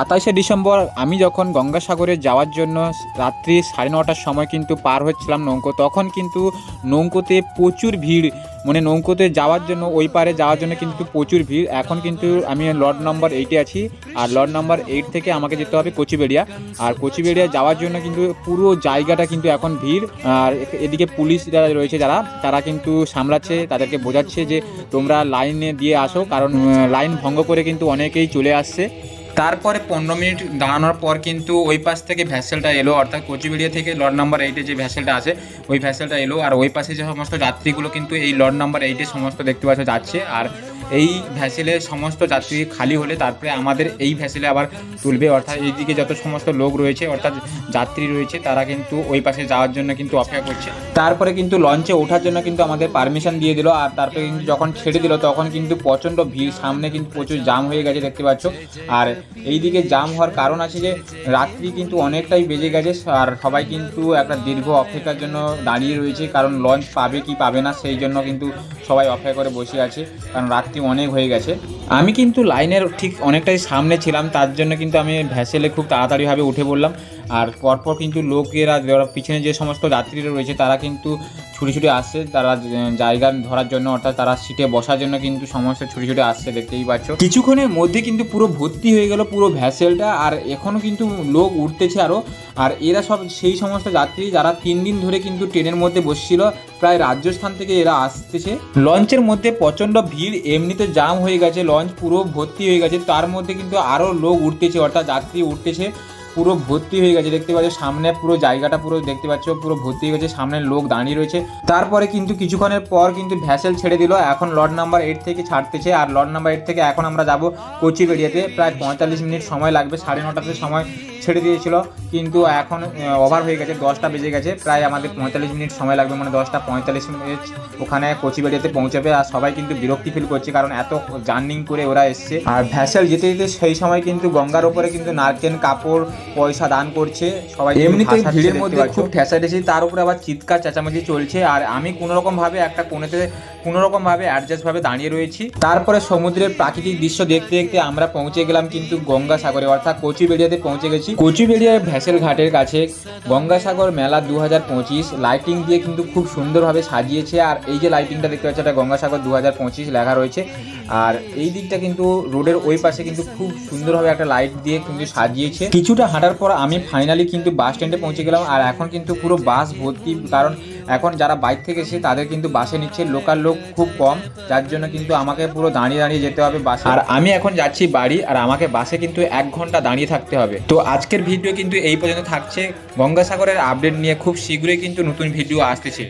সাতাশে ডিসেম্বর আমি যখন গঙ্গাসাগরে যাওয়ার জন্য রাত্রি সাড়ে নটার সময় কিন্তু পার হচ্ছিলাম নৌকো, তখন কিন্তু নৌকোতে প্রচুর ভিড়। মানে নৌকোতে যাওয়ার জন্য, ওই পারে যাওয়ার জন্য কিন্তু প্রচুর ভিড়। এখন কিন্তু আমি লর্ড নম্বর এইটে আছি আর লর্ড নম্বর এইট থেকে আমাকে যেতে হবে কচিবেড়িয়া আর কচিবেড়িয়া যাওয়ার জন্য কিন্তু পুরো জায়গাটা কিন্তু এখন ভিড়। আর এদিকে পুলিশ যারা রয়েছে, যারা, তারা কিন্তু সামলাচ্ছে, তাদেরকে বোঝাচ্ছে যে তোমরা লাইনে দিয়ে আসো। কারণ লাইন ভঙ্গ করে কিন্তু অনেকেই চলে আসছে। তারপরে পনেরো মিনিট দাঁড়ানোর পর কিন্তু ওই পাশ থেকে ভ্যাসেলটা এলো, অর্থাৎ কোচবিড়িয়া থেকে লর্ড নাম্বার এইটে যে ভ্যাসেলটা আছে, ওই ভ্যাসেলটা এলো। আর ওই পাশে যে সমস্ত যাত্রীগুলো কিন্তু এই লর্ড নাম্বার এইটে সমস্ত দেখতে পাচ্ছে যাচ্ছে। আর এই ভ্যাসেলে সমস্ত যাত্রী খালি হলে তারপরে আমাদের এই ভ্যাসেলে আবার তুলবে। অর্থাৎ এইদিকে যত সমস্ত লোক রয়েছে, অর্থাৎ যাত্রী রয়েছে, তারা কিন্তু ওই পাশে যাওয়ার জন্য কিন্তু অপেক্ষা করছে। তারপরে কিন্তু লঞ্চে ওঠার জন্য কিন্তু আমাদের পারমিশন দিয়ে দিল। আর তারপরে কিন্তু যখন ছেড়ে দিল, তখন কিন্তু প্রচণ্ড ভিড়। সামনে কিন্তু প্রচুর জাম হয়ে গেছে, দেখতে পাচ্ছ। আর এইদিকে জাম হওয়ার কারণ আছে যে, রাত্রি কিন্তু অনেকটাই বেজে গেছে। আর সবাই কিন্তু একটা দীর্ঘ অপেক্ষার জন্য দাঁড়িয়ে রয়েছে। কারণ লঞ্চ পাবে কি পাবে না, সেই জন্য কিন্তু সবাই অপেক্ষা করে বসে আছে, কারণ রাত্রি অনেক হয়ে গেছে। আমি কিন্তু লাইনের ঠিক অনেকটাই সামনে ছিলাম, তার জন্য কিন্তু আমি ভ্যাসেলে খুব তাড়াতাড়িভাবে উঠে পড়লাম। আর পরপর কিন্তু লোকেরা যারা পিছনে যে সমস্ত যাত্রীরা রয়েছে, তারা কিন্তু ছুটি ছুটি আসছে তারা জায়গা ধরার জন্য, অর্থাৎ তারা সিটে বসার জন্য কিন্তু সমস্ত ছুটি ছুটি আসছে দেখতেই পাচ্ছ। কিছুক্ষণের মধ্যে কিন্তু পুরো ভর্তি হয়ে গেল পুরো ভ্যাসেলটা, আর এখনও কিন্তু লোক উঠতেছে আরও আর এরা সব সেই সমস্ত যাত্রী যারা তিন দিন ধরে কিন্তু ট্রেনের মধ্যে বসছিল, প্রায় রাজস্থান থেকে এরা আসতেছে। লঞ্চের মধ্যে প্রচণ্ড ভিড়, এমনিতে জাম হয়ে গেছে, লঞ্চ পুরো ভর্তি হয়ে গেছে। তার মধ্যে কিন্তু আরও লোক উঠতেছে, অর্থাৎ যাত্রী উঠতেছে। পুরো ভর্তি হয়ে গেছে, দেখতে পাচ্ছ সামনে পুরো জায়গাটা পুরো, দেখতে পাচ্ছ পুরো ভর্তি হয়ে গেছে, সামনে লোক দাঁড়িয়ে রয়েছে। তারপরে কিন্তু কিছুক্ষণের পর কিন্তু ভ্যাসেল ছেড়ে দিল, এখন লট নাম্বার এইট থেকে ছাড়তেছে, আর লট নাম্বার এইট থেকে এখন আমরা যাব কোচিবেড়িয়াতে প্রায় পঁয়তাল্লিশ মিনিট সময় লাগবে, সাড়ে নটাতে সময় ছেড়ে দিয়েছিল, কিন্তু এখন ওভার হয়ে গেছে, দশটা বেজে গেছে, প্রায় আমাদের পঁয়তাল্লিশ মিনিট সময় লাগবে মানে দশটা পঁয়তাল্লিশ মিনিট ওখানে কোচি কোচিবেড়িয়াতে পৌঁছাবে, আর সবাই কিন্তু বিরক্তি ফিল করছে, কারণ এত জার্নিং করে ওরা এসছে। আর ভ্যাসেল যেতে যেতে সেই সময় কিন্তু গঙ্গার ওপরে কিন্তু নারকেল কাপড় পয়সা দান করছে সবাই এমনিতেই ভিড়ের মধ্যে খুব ঠেসাঠেসি তার উপরে আবার চিৎকার চেঁচামেচি চলছে আর আমি কোনো রকম ভাবে একটা কোণেতে কোনো রকম ভাবে অ্যাডজাস্ট ভাবে দাঁড়িয়ে রয়েছি। তারপরে সমুদ্রের প্রাকৃতিক দৃশ্য দেখতে দেখতে আমরা পৌঁছে গেলাম কিন্তু গঙ্গাসাগরে অর্থাৎ কোচিবেড়িয়াতে পৌঁছে গেছি। কোচিবেড়িয়া ভ্যাসেল ঘাটের কাছে গঙ্গাসাগর মেলা দু হাজার পঁচিশ লাইটিং দিয়ে কিন্তু খুব সুন্দরভাবে সাজিয়েছে আর এই যে লাইটিংটা দেখতে পাচ্ছি এটা গঙ্গাসাগর দু হাজার পঁচিশ লেখা রয়েছে। আর এই দিকটা কিন্তু রোডের ওই পাশে কিন্তু খুব সুন্দরভাবে একটা লাইট দিয়ে কিন্তু সাজিয়েছে। কিছুটা হাঁটার পর আমি ফাইনালি কিন্তু বাস স্ট্যান্ডে পৌঁছে গেলাম আর এখন কিন্তু পুরো বাস ভর্তি, কারণ এখন যারা বাইক থেকে এসে তাদের কিন্তু বাসে নিচ্ছে। লোকাল লোক খুব কম, যার জন্য কিন্তু আমাকে পুরো দাঁড়িয়ে দাঁড়িয়ে যেতে হবে বাসে আর আমি এখন যাচ্ছি বাড়ি আর আমাকে বাসে কিন্তু এক ঘণ্টা দাঁড়িয়ে থাকতে হবে। তো আজকের ভিডিও কিন্তু এই পর্যন্ত থাকছে। গঙ্গাসাগরের আপডেট নিয়ে খুব শীঘ্রই কিন্তু নতুন ভিডিও আসতেছে।